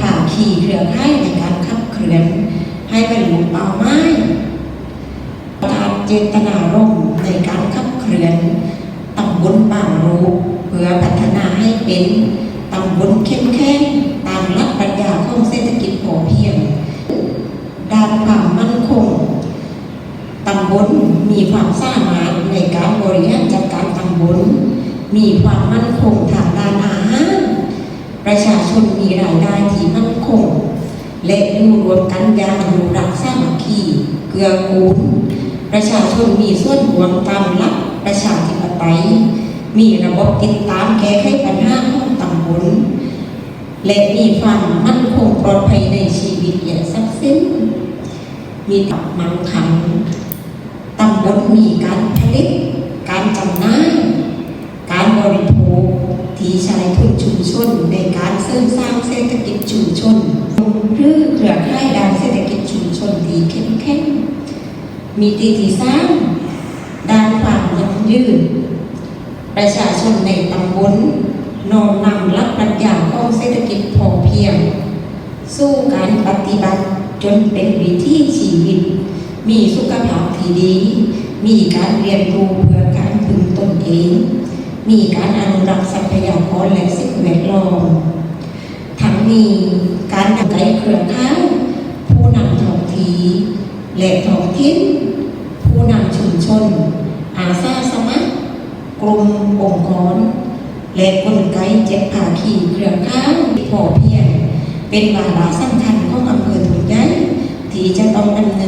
ผ่าขี่เครือข่ายในการขับเคลื่อนให้บรรลุเป้าหมายตามเจตนารมณ์ในการขับเคลื่อนตำบลบารูเพื่อพัฒนาให้เป็นตำบลเข้มแข็งตามหลักปรัชญาของเศรษฐกิจพอเพียง ด้านความมั่นคงตำบลมีความสามารถในการบริหารจัดการตำบลมีความมั่นคงทางด้านอา ประชาชนมีรายได้ที่มั่นคง และอยู่รวมกันอย่างรูรักสามัคคีเกื้อกูลประชาชนมีส่วนรวมตามหลักประชาธิปไตย มีระบบติดตามแก้ไขปัญหาของตำบลและมีความมั่นคงปลอดภัยในชีวิตและทรัพย์สินมีตับมันขังตำบลมีการผลิต การจำหน่าย การบริ ที่ใช้ทุนชุมชนในการเสริมสร้างเศรษฐกิจชุมชนหรือเครือข่ายด้านเศรษฐกิจชุมชนที่เข้มแข็งมีตีที่สร้างด้านความยั่งยืน ประชาชนในตำบลน้อมนำหลักปรัชญาของเศรษฐกิจพอเพียง สู้การปฏิบัติจนเป็นวิถีชีวิต มีสุขภาพที่ดี มีการเรียนรู้เพื่อการพึงตนเอง มีการอนุรักษ์ทรัพยากรและสิ่งแวดล้อมทั้งมีการนำใจเครือข่ายผู้นำท้องที่และท้องถิ่นผู้นำชุมชน อาสาสมัครกลุ่มองค์กร และกลไกเจ็ดภาคีเครือข่ายพอเพียงเป็นวาระสำคัญของอำเภอถุงใหญ่ที่จะต้องดำเนิน